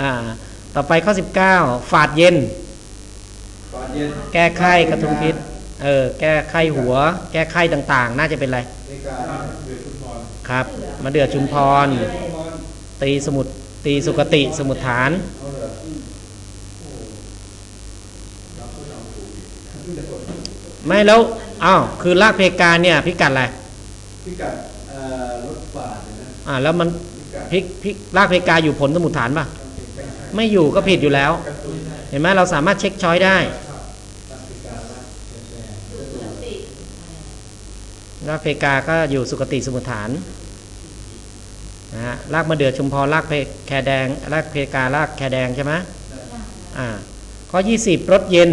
อ่า ต่อไปข้อ 19ฝาดเย็นฝาดเย็น แก้ไข้กระทุ้งพิษ เออ แก้ไข้หัว แก้ไข้ต่างๆ น่าจะเป็นอะไรในการเดือดฟุตบอลครับ มาเดือดชุมพร ตีสมุทรตีสุกติสมุทรฐานเอาเหรออืมโอ้รับผู้นำถูกอีกไม่แล้ว อ้าว คือลากเพกาเนี่ยพิกัดอะไร พิกัดเอ่อรถฝาดเนี่ยนะ อ่า แล้วมันพิกัดพิกพิกลากเพกาอยู่ผลสมุทรฐานป่ะ ไม่อยู่ก็ผิดอยู่แล้ว เห็นไหมเราสามารถเช็คช้อยได้รลากเพกาก็อยู่สุกติสมุทรฐานนะฮะลากมาเดือดชุมพรลากเพแคแดงลากเพกาลากแคแดงใช่ไหมอ่าข้อ 20รถเย็น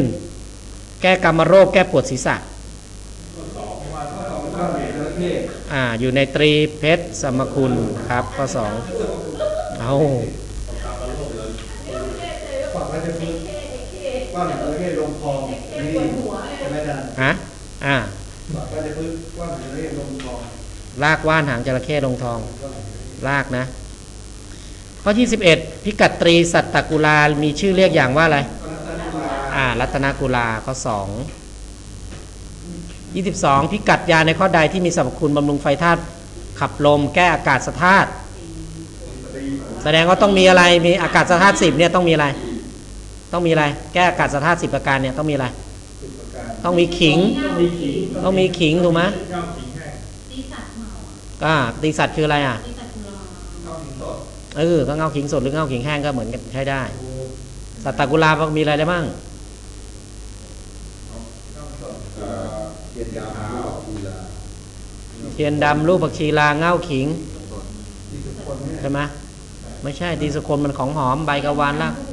แก้กรรมโรคแก้ปวดศีรษะอ่าอยู่ในตรีเพชรสมคุณครับข้อสองเอา ฝากราชพฤกษ์ ว่าแห่งประเทศลงคลองนี่ใช่ไหมอาจารย์ฮะอ่าฝากราชพฤกษ์ว่าแห่งประเทศลงคลองลากว่านหางจระเข้ลงทอง ลากนะ ข้อ21พิกัดตรีสัตตกุลา มีชื่อเรียกอย่างว่าอะไร อ่า รัตนกุลาข้อ2 22พิกัดยาในข้อใดที่มีสรรพคุณบำรุงไฟธาตุขับลม แก้อากาศธาตุแสดงว่าต้องมีอะไรมีอากาศธาตุสิบเนี่ยต้องมีอะไร ต้องมีอะไร แก้อากาศธาตุสิบประการเนี่ยต้องมีอะไรสุประการต้องมีขิงมีขิง ต้องมีขิงถูกไหมข้าวขิงแห้งตีสัตว์เมาอะอ่าตีสัตว์คืออะไรอะตีสัตว์คือเราข้าวขิงสดเออก็เงาขิงสดหรือเงาขิงแห้งก็เหมือนกันใช้ได้ สัตตกุลามีอะไรได้บ้างข้าวสดเอ่อเย็นยาวข้าวกีฬาเทียนดำรูปผักชีลาเงาขิงที่ทุกคนเนี่ยใช่ไหมไม่ใช่ตีสกลมันของหอมใบกะวานละผู้กีฬาเ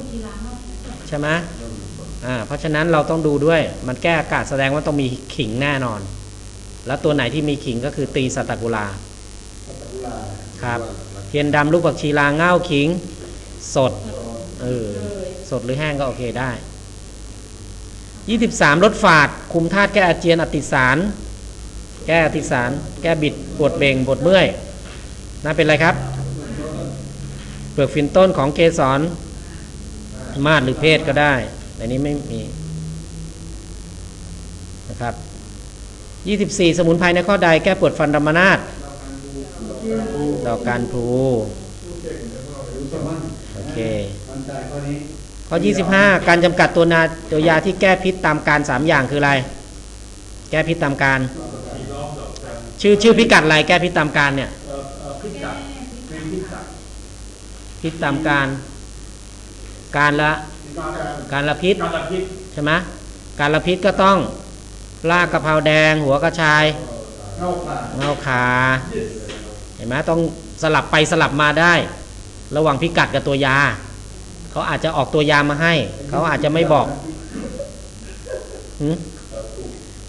นาะ ใช่ไหมอ่าเพราะฉะนั้นเราต้องดูด้วยมันแก้อากาศแสดงว่าต้องมีขิงแน่นอน แล้วตัวไหนที่มีขิงก็คือตีสัตกุลาสัตว์กุลาครับเทียนดำรูปผักชีลาเงาขิง สดเออสดหรือแห้งก็โอเคได้ 23 รถฝาด คุมธาตุแก้อาเจียนอติสาร แก้อติสาร แก้บิดปวดเบ่งปวดเมื่อยนั่นเป็นอะไรครับ เปลือกฝิ่นต้นของเกสร มาศหรือเพศก็ได้ แต่นี้ไม่มีนะครับ 24 สมุนไพรในข้อใดแก้ปวดฟันรมนาศดอกการพลูรู้สมั่นโอเคมั่นใจข้อนี้ข้อ 25 การจำกัดตัวนาตัวยาที่แก้พิษตามการ 3 อย่างคืออะไร แก้พิษตามการ ชื่อชื่อพิกัดอะไรแก้พิษตามการเนี่ยเอ่อเอ่อพิกัดเป็นพิกัดพิษตามการ การละการการละพิษการละพิษใช่ไหมการละพิษก็ต้องลากกะเพราแดง หัวกระชายเข้าป่าเงาขาเห็นไหมต้องสลับไปสลับมาได้ ระหว่างพิกัดกับตัวยา เขาอาจจะออกตัวยามาให้ เขาอาจจะไม่บอก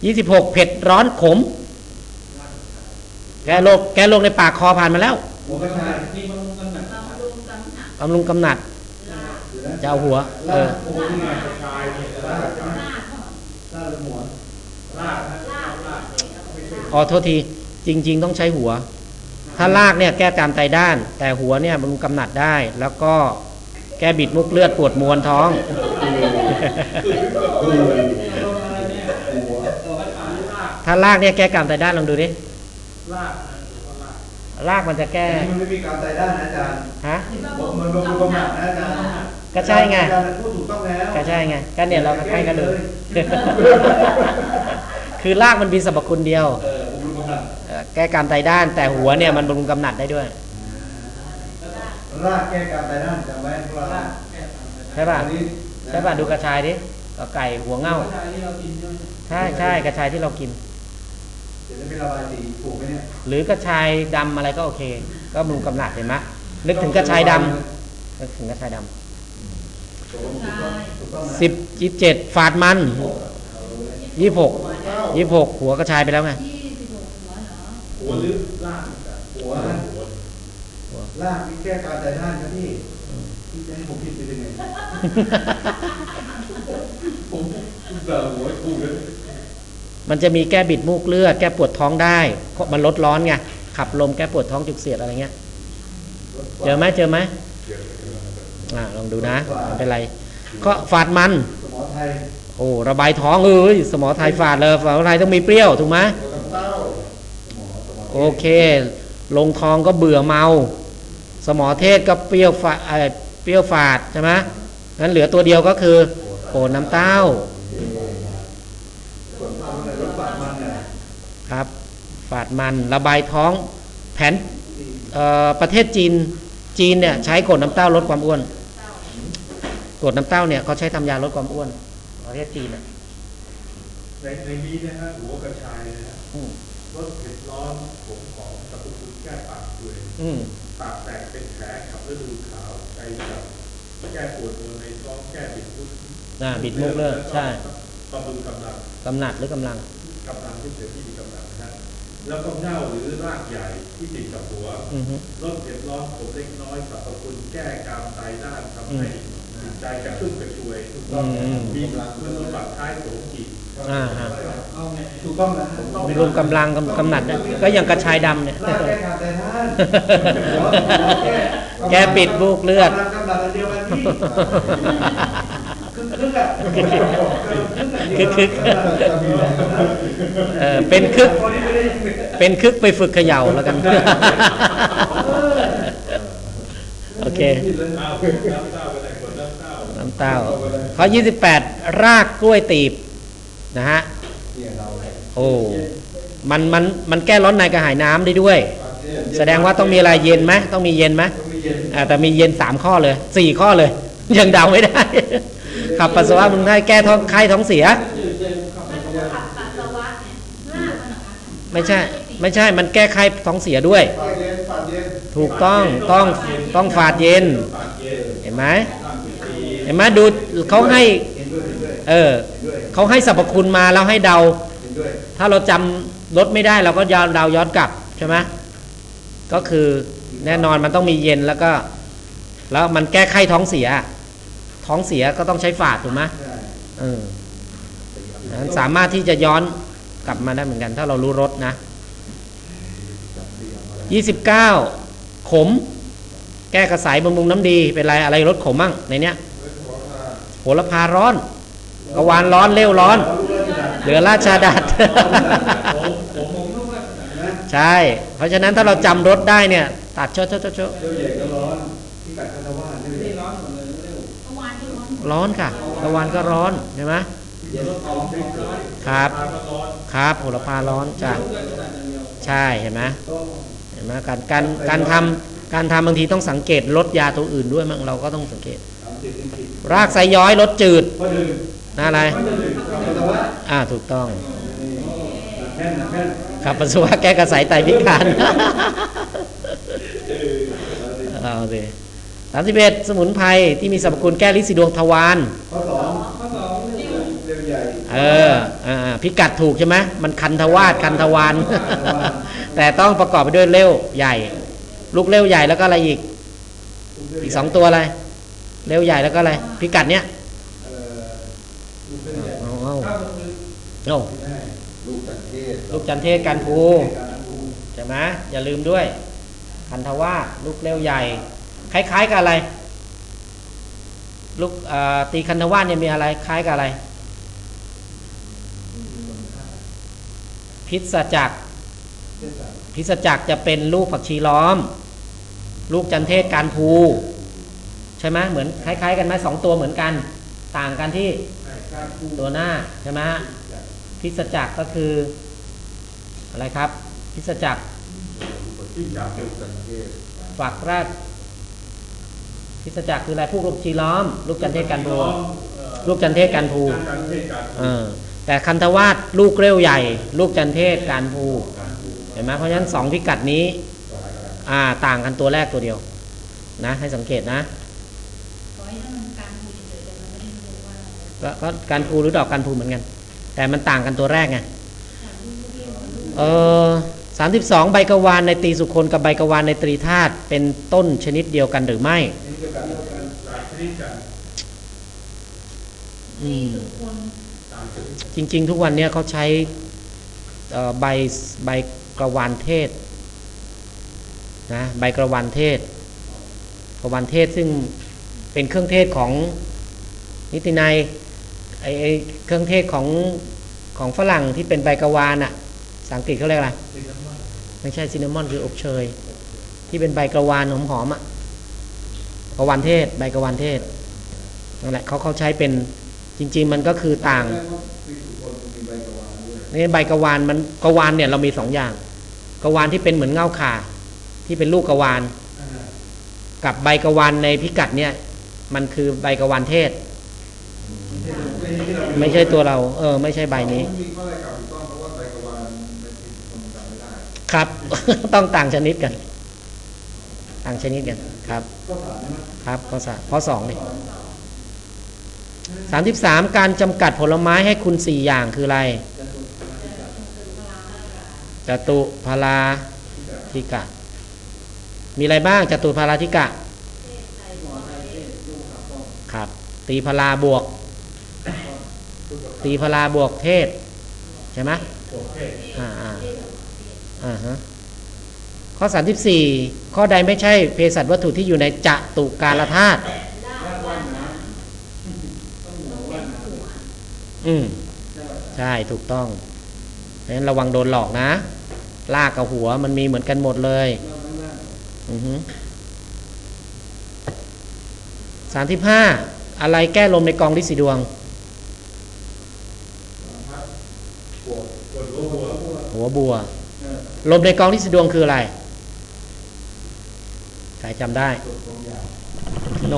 ยี่สิบหกเผ็ดร้อนขม แก้โรคแก้โรคในปากคอผ่านมาแล้วหัวกระชายนี่มันเราดูกันหนักบำรุงกำหนัด จะเอาหัว เอออ๋อโทษที จริง ๆ ต้องใช้หัว ถ้าลากเนี่ยแก้ตามไตด้าน แต่หัวเนี่ยบำรุงกำหนัดได้ แล้วก็แก้บิดมุกเลือดปวดมวนท้องถ้าลากเนี่ยแก้กรรมไตด้านลองดูดิลากลากมันจะแก้ มันไม่มีการใจด้านนะอาจารย์ ฮะ มันบำรุงกำลังนะอาจารย์ ก็ใช่ไงอาจารย์พูดถูกต้องแล้วก็ใช่ไงก็เนี่ยเราใกล้กันเลยคือลากมันมีสรรพคุณเดียวเออบำรุงกำลังเอ่อแก้กรรมไตด้าน แต่หัวเนี่ยมันบำรุงกำหนัดได้ด้วยรากแก้การใจด้านจำไว้พวกเราใช่ป่ะอันนี้ใช่ป่ะดูกระชายดิกับไก่หัวเง่าใช่ใช่กระชายที่เรากินเดี๋ยวจะไม่ระบายสีถูกไหมเนี่ยหรือกระชายดำอะไรก็โอเค ก็บำรุงกำหนัดเห็นไหมนึกถึงกระชายดำนึกถึงกระชายดำถูกต้องนะ สิบยี่สิบเจ็ดฝาดมันยี่สิบหกยี่สิบหกหัวกระชายไปแล้วไงที่สิบหกหัวเหรอหัวหรือลากหัวนะลากนี่แก้การใจด้านครับพี่พี่จะให้ผมผิดไปยังไงผมผมเดาหัวถูกเลยมันจะมีแก้บิดมูกเลือดแก้ปวดท้องได้เพราะมันลดร้อนไงขับลมแก้ปวดท้องจุกเสียดอะไรเงี้ย เจอไหมเจอไหม อ่าลองดูนะไม่เป็นไร ก็ฝาดมัน โอ้ระบายท้องเอ้ยสมอไทยฝาดเลยสมอไทยต้องมีเปรี้ยวถูกไหมโอเค ลงทองก็เบื่อเมา สมอเทศก็เปรี้ยวฝาดเปรี้ยวฝาดใช่ไหมงั้นเหลือตัวเดียวก็คือโอนน้ำเต้าครับฝาดมันระบายท้องแผนเอ่อประเทศจีนจีนเนี่ยใช้กรดน้ำเต้าลดความอ้วน กรดน้ำเต้าเนี่ยเขาใช้ทำยาลดความอ้วนประเทศจีนอะในในนี้นะฮะหัวกระชายนะฮะอืมรสเผ็ดร้อนขมหอมสรรพคุณแก้ปากเปื่อยอืมปากแตกเป็นแผลขับฤดูขาวใจจับแก้ปวดหัวในท้องแก้บิดมุดน่าบิดมุกเลิกใช่บำรุงกำลังกำหนัดหรือกำลังกำลังที่เกิดที่มีกำลังนะฮะแล้วก็เง่าหรือรากใหญ่ที่ติดกับหัวอือฮึรสเผ็ดร้อนขมเล็กน้อยสรรพคุณแก้กามไตด้านทำให้ จิตใจกระชุ่มกระชวยอืมมีคุณสมบัติคล้ายโสมจิตอ่าฮะเอาถูกต้องนะมีรวมกำลังกำกำหนัดเนี่ยก็อย่างกระชายดำเนี่ยลากแก้ขาดแต่ท่านแกปิดบุกเลือดกำลังกำลังอันเดียวกันพี่คึกคึกอะคึกคึกเออเป็นคึกคนนี้ไม่ได้เป็นคึกไปฝึกเขย่าแล้วกัน โอเค เต้าน้ำเต้าข้อ28รากกล้วยตีบนะฮะโอ้มันมันมันแก้ร้อนในกระหายน้ำได้ด้วย แสดงว่าต้องมีอะไรเย็นไหมต้องมีเย็นไหมแต่มีเย็นสามข้อเลยสี่ข้อเลย ยังเดาไม่ได้ขับปัสสาวะมึงได้แก้ท้องไข้ท้องเสีย ไม่ใช่ ไม่ใช่มันแก้ไข้ท้องเสียด้วย ถูกต้องต้องต้องฝาดเย็น เห็นไหม เห็นไหมดูเขาให้เออเขาให้สรรพคุณมาแล้วให้เดา ถ้าเราจำรถไม่ได้เราก็ยาวเดาย้อนกลับใช่ไหมก็คือแน่นอนมันต้องมีเย็นแล้วก็ แล้วมันแก้ไข้ท้องเสีย ท้องเสียก็ต้องใช้ฝาดถูกไหมเออนั้นสามารถที่จะย้อนกลับมาได้เหมือนกัน ถ้าเรารู้รสนะ29ขม แก้กระสายบำรุงน้ำดี เป็นไรอะไรรสขมมั่งในเนี้ย โหระพาร้อนกระวานร้อนเร็วร้อน เหลือราชาดัดใช่ เพราะฉะนั้นถ้าเราจำรสได้เนี่ย ตัดโชดโชดโชดโชดเจ้าใหญ่ก็ร้อนที่กัดคานาวาเนี่ยนี่ร้อนหมดเลยเมื่อวานที่ร้อนค่ะกระวานก็ร้อนใช่ไหมครับ ครับโหระพาร้อนจ้ะใช่เห็นไหมเห็นไหมการการการทำการทำบางทีต้องสังเกตลดยาตัวอื่นด้วยมั้งเราก็ต้องสังเกต สามสิบสิบสิบรากไซย้อยลดจืดพอดื่มนะอะไรพอดื่มคานาวาอ่าถูกต้องแน่นแน่นขับปัสสาวะแก้กระสายไตพิการเอาสิสามสิบเอ็ดสมุนไพรที่มีสรรพคุณแก้ลิสีดวงทวารข้อสองข้อสองเร็วใหญ่เอออ่าพิกัดถูกใช่ไหมมันคันทวาสคันทวารแต่ต้องประกอบไปด้วยเลี้ยวใหญ่ ลูกเลี้ยวใหญ่แล้วก็อะไรอีก อีกสองตัวอะไร เลี้ยวใหญ่แล้วก็อะไร พิกัดเนี้ยเอ่อลูกเป็นใหญ่เอาเอาข้าวก็คือโอ้ไม่ได้ลูกจันเทศลูกจันเทศกันภูการภูใช่ไหมอย่าลืมด้วยคันทวาสลูกเลี้ยวใหญ่ คล้ายๆกับอะไร ลูกเอ่อตีคันทวาสเนี่ยมีอะไร คล้ายกับอะไร พิษจักรเทศบาลพิษจักรจะเป็นลูกผักชีล้อม ลูกจันเทศการภู ใช่ไหมเหมือนคล้ายๆ กันไหมสองตัวเหมือนกัน ต่างกันที่ตัวหน้าใช่ไหมพิษจักรก็คือ อะไรครับ พิษจักรฝักแรกพิษจักรคืออะไรพวกลูกชีล้อม ลูกจันเทศการภูลูกจันเทศการภูแต่คันธวาสลูกเร็วใหญ่ ลูกจันเทศการภูเห็นไหมเพราะฉะนั้นสองพิกัดนี้ ต่างกันตัวแรกตัวเดียว นะ ให้สังเกตนะ ก็การภูหรือดอกการภูเหมือนกัน แต่มันต่างกันตัวแรกไงเออสามสิบสองใบกวานในตรีสุคนกับใบกวานในตรีธาตุเป็นต้นชนิดเดียวกันหรือไม่นี่คือการการหลายชนิดกันอืมทุกคนตามชนิดจริง ๆ ทุกวันเนี้ยเขาใช้ใบใบกระวานเทศนะใบกระวานเทศกระวานเทศซึ่งเป็นเครื่องเทศของนิตินัย ไอไอเครื่องเทศของของฝรั่งที่เป็นใบกะวานอะภาษาอังกฤษเขาเรียกอะไรไม่ใช่ซินนามอนคืออบเชย ที่เป็นใบกระวานหอมๆอะกระวานเทศ ใบกระวานเทศนั่นแหละเขาเขาใช้เป็นจริง ๆ มันก็คือต่างแสดว่ามีสุคนมีใบกระวานด้วยนี่ใบกระวานมันกระวานเนี่ยเรามีสองอย่างกระวานที่เป็นเหมือนเง่าข่าที่เป็นลูกกระวานอ่ากับใบกระวานในพิกัดเนี่ย มันคือใบกระวานเทศ ไม่ใช่ตัวเรา เออ ไม่ใช่ใบนี้ไม่มีอะไรกล่าวถูกต้องเพราะว่าใบกวานในที่คนจำไม่ได้ครับ ต้องต่างชนิดกัน ต่างชนิดกันครับครับข้อสามข้อสองนี่สามสิบสามการจำกัดผลไม้ให้คุณสี่อย่างคืออะไรจตุพาราธิกะ มีอะไรบ้างจตุพาราธิกะ ครับ ตีพาราบวก ตีพาราบวกเทศ ใช่ไหมอ่าอ่าอ่าฮะข้อ 34 ข้อใดไม่ใช่เภสัชวัตถุที่อยู่ในจตุการธาตุอืมใช่ถูกต้องเพราะฉะนั้นระวังโดนหลอกนะ ลากกับหัวมันมีเหมือนกันหมดเลยอือฮึสามสิบห้าอะไรแก้ลมในกองลิสีดวง หัวบัว ลมในกองลิสีดวงคืออะไรใครจำได้ โน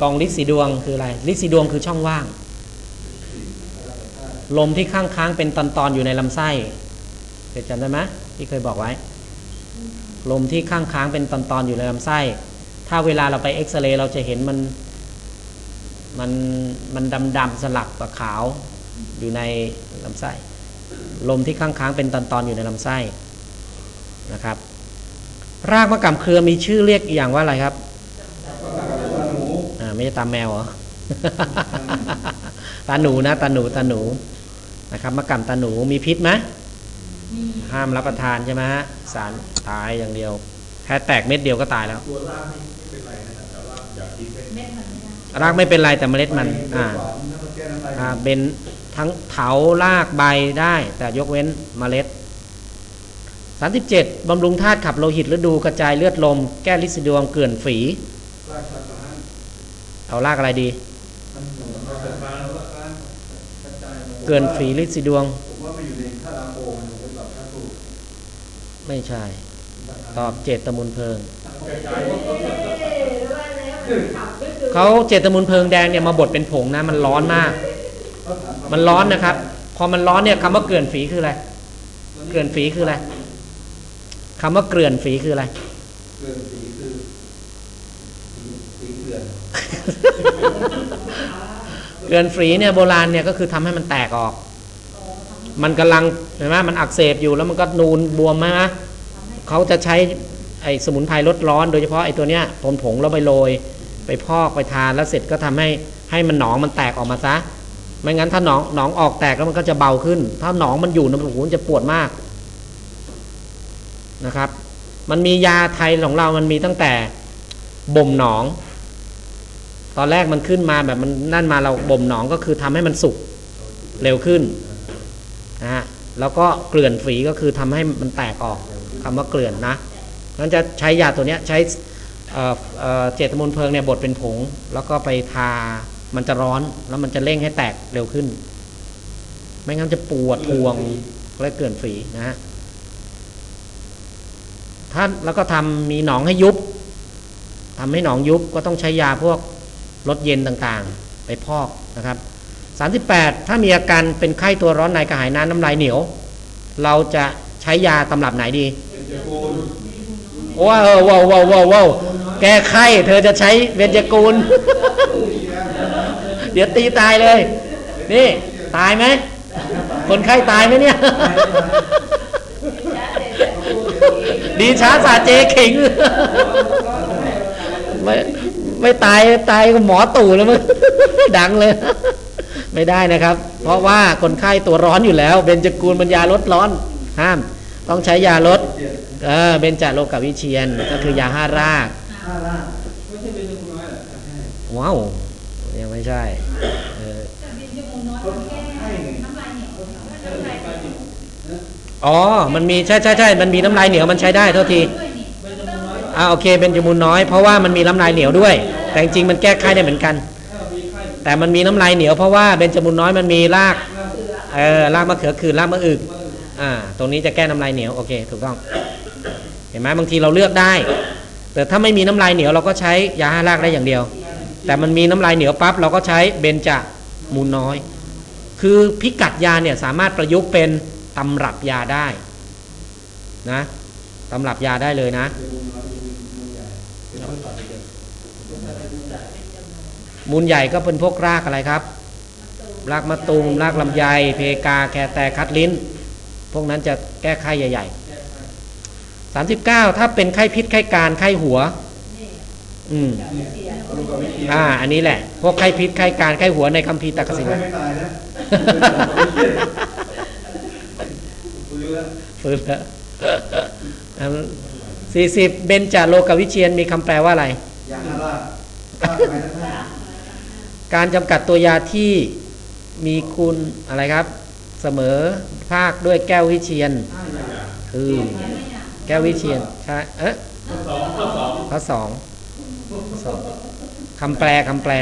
กองลิสีดวงคืออะไรลิสีดวงคือช่องว่าง ลมที่ข้างค้างเป็นตอนตอนๆอยู่ในลำไส้เคยจำได้ไหมที่เคยบอกไว้ ลมที่ข้างค้างเป็นตอนตอนๆอยู่ในลำไส้ ถ้าเวลาเราไปเอ็กซเรย์เราจะเห็นมันมันมันดำดำๆสลับกับขาวอยู่ในลำไส้ ลมที่ข้างค้างเป็นตอนตอนๆอยู่ในลำไส้นะครับ รากมะกำเครือมีชื่อเรียกอีกอย่างว่าอะไรครับอ่าไม่ใช่ตาแมวเหรอตาหนูนะตาหนูตาหนูนะครับมะกำตาหนูมีพิษไหมห้ามรับประทานใช่ไหมฮะสารตายอย่างเดียวแค่แตกเม็ดเดียวก็ตายแล้วตัวล่างนี่ไม่เป็นไรนะครับแต่ล่างอย่าทิ้งเป็นเม็ดมันไม่ได้รากไม่เป็นไรแต่เมล็ดมัน อ่าหวานน้ำแก้น้ำลายอ่า เป็น ทั้งเถารากใบได้ แต่ยกเว้นเมล็ด 37บำรุงธาตุขับโลหิตฤดูกระจายเลือดลม แก้ลิซิดวงเกลื่อนฝีราชาลานเอารากอะไรดี เกลือนฝีลิซิดวงไปอยู่ในท่าราโปมันเป็นแบบท่าถูกไม่ใช่ ตอบเจตมูลเพลิงเขาเจตมูลเพลิงแดงเนี่ยมาบดเป็นผงนะมันร้อนมาก มมันร้อนนะครับ พอมันร้อนเนี่ยคำว่าเกลื่อนฝีคืออะไร เกลื่อนฝีคืออะไรคำว่าเกลื่อนฝีคืออะไร เกลือนสีคือสีสีเกลือนเกลื่อนฝีเนี่ยโบราณเนี่ยก็คือทำให้มันแตกออก มันกำลังเห็นไหมมันอักเสบอยู่แล้วมันก็นูนบวมไหมนะเขาจะใช้ไอ้สมุนไพรลดร้อน โดยเฉพาะไอ้ตัวเนี้ยผงผงแล้วไปโรยไปพอกไปทานแล้วเสร็จก็ทำให้ให้มันหนองมันแตกออกมาซะ ไม่งั้นถ้าหนองหนองออกแตกแล้วมันก็จะเบาขึ้น ถ้าหนองมันอยู่นะโอ้โหมันจะปวดมากนะครับ มันมียาไทยของเรามันมีตั้งแต่บ่มหนอง ตอนแรกมันขึ้นมาแบบมันนั่นมาเราบ่มหนองก็คือทำให้มันสุกเร็วขึ้นนะฮะแล้วก็เกลื่อนฝีก็คือทำให้มันแตกออกคำว่าเกลื่อนนะนั้นจะใช้ยาตัวเนี้ยใช้เอ่อเอ่อเจตมูลเพลิงเนี่ยบดเป็นผง แล้วก็ไปทา มันจะร้อนแล้วมันจะเร่งให้แตกเร็วขึ้น ไม่งั้นจะปวดพวงและเกลื่อนฝีนะฮะถ้าแล้วก็ทำมีหนองให้ยุบทำให้หนองยุบก็ต้องใช้ยาพวกลดเย็นต่างๆ ไปพอกนะครับ38 ถ้ามีอาการเป็นไข้ตัวร้อนในกระหายน้ำน้ำลายเหนียว เราจะใช้ยาตำรับไหนดีเป็นจะกูลว้าวว้าวว้าวว้าวว้าวแก้ไข้ เธอจะใช้เวชกูล เดี๋ยวตีตายเลย นี่ ตายไหม คนไข้ตายไหมเนี่ย ดีช้าสาเจเข่งไม่ไม่ตายตายก็หมอตู่แล้วมึงดังเลย ไม่ได้นะครับ เพราะว่าคนไข้ตัวร้อนอยู่แล้ว เบญจกูลมันยาลดร้อน ห้าม ต้องใช้ยาลดเออเบญจโลกวิเชียนก็คือยาห้ารากห้าล่างไม่ใช่เป็นจะกูน้อยเหรอว้าวยัง ไม่ใช่อ๋อ มันมีใช่ใช่ใช่มันมีน้ำลายเหนียวมันใช้ได้โทษทีด้วยนี่อ่าโอเคเป็นจมูกน้อยเพราะว่ามันมีน้ำลายเหนียวด้วย แต่จริงมันแก้ไข้ได้เหมือนกัน แต่มันมีน้ำลายเหนียวเพราะว่าเบนจมูกน้อยมันมีรากเออรากมะเขือคืนรากมะอึกอ่า ตรงนี้จะแก้น้ำลายเหนียวโอเคถูกต้อง เห็นไหมบางทีเราเลือกได้ แต่ถ้าไม่มีน้ำลายเหนียวเราก็ใช้ยาห้ารากได้อย่างเดียว แต่มันมีน้ำลายเหนียวปั๊บเราก็ใช้เบนจมูลน้อย คือพิกัดยาเนี่ยสามารถประยุกต์เป็นตำรับยาได้นะตำรับยาได้เลยนะมูลใหญ่ก็เป็นพวกรากอะไรครับรากมะตูมรากลำไย เพกาแคแต่คัดลิ้น พวกนั้นจะแก้ไข้ใหญ่ ๆ 39 ถ้าเป็นไข้พิษไข้การไข้หัว อืมลูกกับวิธีอ่า อันนี้แหละ พวกไข้พิษไข้การไข้หัวในคัมภีร์ตักกสิณไม่ตายนะคุยแล้วฟื้นแล้วสี่สิบเบนจาโลกวิเชียนมีคำแปลว่าอะไรยาฮาราก้าวไปทั้งห้าการจำกัดตัวยาที่มีคุณอะไรครับ เสมอภาคด้วยแก้ววิเชียนคือแก้ววิเชียนใช่เอ๊ะสองข้อสองข้อสองสอง คำแปลคำแปล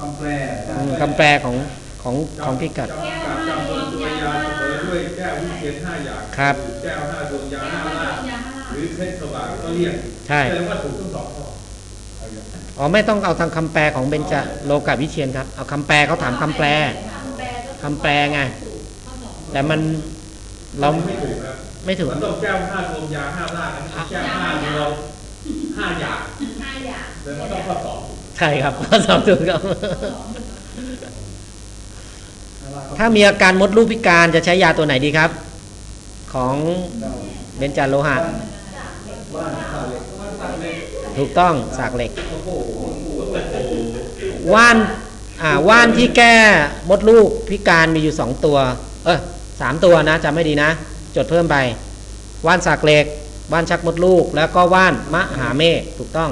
คำแปลอืมคำแปลของของของพิกัดจำกัดจำนวนตัวยาเสมอด้วยแก้ววิเชียนห้าอย่างครับแก้วห้าดวงยาห้าลาดยาห้าหรือเพชรสว่างก็เรียกใช่แสดงว่าถูกทั้งสองข้ออ๋อไม่ต้องเอาทางคำแปลของเบนจาโลกวิเชียนครับเอาคำแปลเขาถามคำแปลคำแปลไงแต่มันเราไม่ถูกครับไม่ถูกมันต้องแก้วห้าดวงยาห้าลาดอันนี้แก้วห้าดวงห้าอย่างห้าอย่าง แล้วมันต้องข้อสองใช่ครับข้อสอบถูกครับ ถ้ามีอาการมดลูกพิการจะใช้ยาตัวไหนดีครับ ของเบนจาโลหะว่านข้าวเหล็กว่านตัดเหล็กถูกต้องสากเหล็กโอ้โหว่านอ่าว่านที่แก้มดลูกพิการมีอยู่สองตัว เออสามตัวนะจำไม่ดีนะ จดเพิ่มไป ว่านสากเหล็ก ว่านชักมดลูก แล้วก็ว่านมหาเมฆถูกต้อง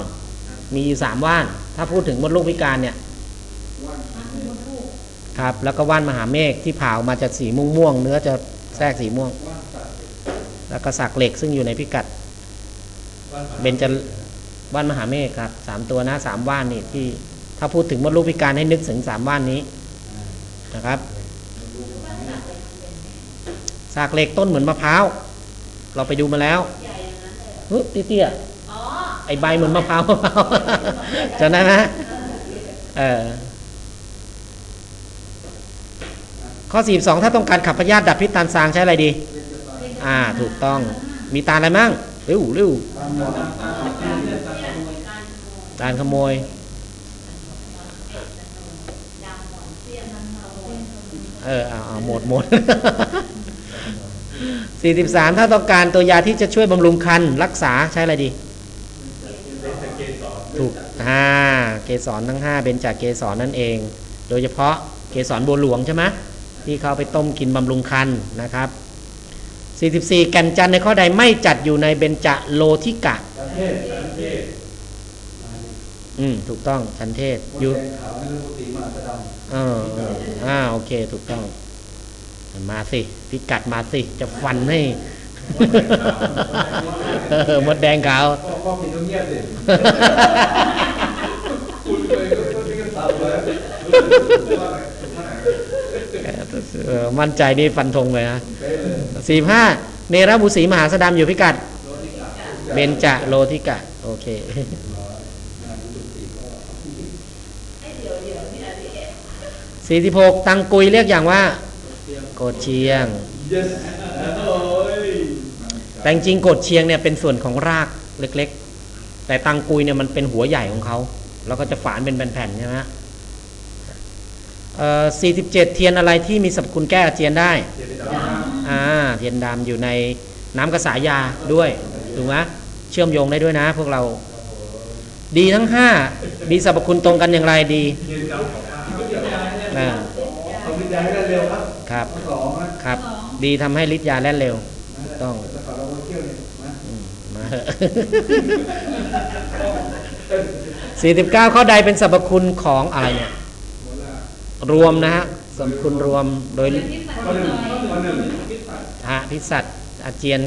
มีสามว่าน ถ้าพูดถึงมดลูกพิการเนี่ยครับ แล้วก็ว่านมหาเมฆที่ผ่าออกมาจากสีม่วงม่วงๆเนื้อจะแทรกสีม่วง แล้วก็สากเหล็กซึ่งอยู่ในพิกัดเบนจะว่านมหาเมฆครับสามตัวนะสามว่านนี่ที่ ถ้าพูดถึงมดลูกพิการให้นึกถึงสามว่านนี้นะครับสากเหล็กต้นเหมือนมะพร้าว เราไปดูมาแล้วเฮึเตี้ยๆ อใบเหมือนมะพร้าวมะพร้าวจำได้ไหมเออข้อ 42 ถ้าต้องการขับพยาธิดับพิษตานซางใช้อะไรดี อ่า ถูกต้อง มีตาลอะไรมั่งเร็วเร็วตามหมดตาลขโมย เออเอาเอาหมดหมดสี่สิบสามถ้าต้องการตัวยาที่จะช่วยบำรุงคันรักษาใช้อะไรดี อ่าเกสรทั้งห้าเบญจเกสรนั่นเอง โดยเฉพาะเกสรบัวหลวงใช่ไหมที่เขาเอาไปต้มกินบำรุงคันนะครับ 44แก่นจันทร์ในข้อใดไม่จัดอยู่ในเบญจโลทิกะประเทศประเทศอืมถูกต้องชันเทศมดอยู่แดงขาวนี่เรื่องปกติมหาสะดำเออเอออ่าโอเค ถูกต้อง มาสิพิกัดมาสิ จะฟันให้เออมดแดงขาว ก็ก็ผิดต้องเงียบสิคุณเคยก็ที่กันตามเลยเออมั่นใจนี่ฟันธงเลยนะเป๊ะเลยสี่ห้าเนรบุษีมหาสดามอยู่พิกัด เบญจโลทิกะ โอเคสี่สิบหกตังกุยเรียกอย่างว่า โกดเชียง yes โอ้ยแต่จริงๆโกดเชียงเนี่ยเป็นส่วนของราก เล็ก ๆ แต่ตังกุยเนี่ยมันเป็นหัวใหญ่ของเขาแล้วก็จะฝานเป็นแผ่นๆใช่ไหมเอ่อ47 เทียนอะไรที่มีสรรพคุณแก้อาเจียนได้อ่าเทียนดำอยู่ในน้ำกระสายยาด้วยถูกไหมเชื่อมโยงได้ด้วยนะ พวกเรา ดีทั้ง 5 มีสรรพคุณตรงกันอย่างไรดีอ่าเอาวิญญาณให้ได้เร็วครับครับข้อสองนะครับ ดีทำให้ฤทธิ์ยาแล่นเร็วถูกต้อง จะขอเราไปเที่ยวเนี่ยนะอืมมาเถอะ49ข้อใดเป็นสรรพคุณของอะไรเนี่ยหัวลากรวมนะฮะสรรพคุณรวมโดยเป็นที่สัตว์ข้อหนึ่งซอยข้อหนึ่งฮะพิษสัตว์อาเจียน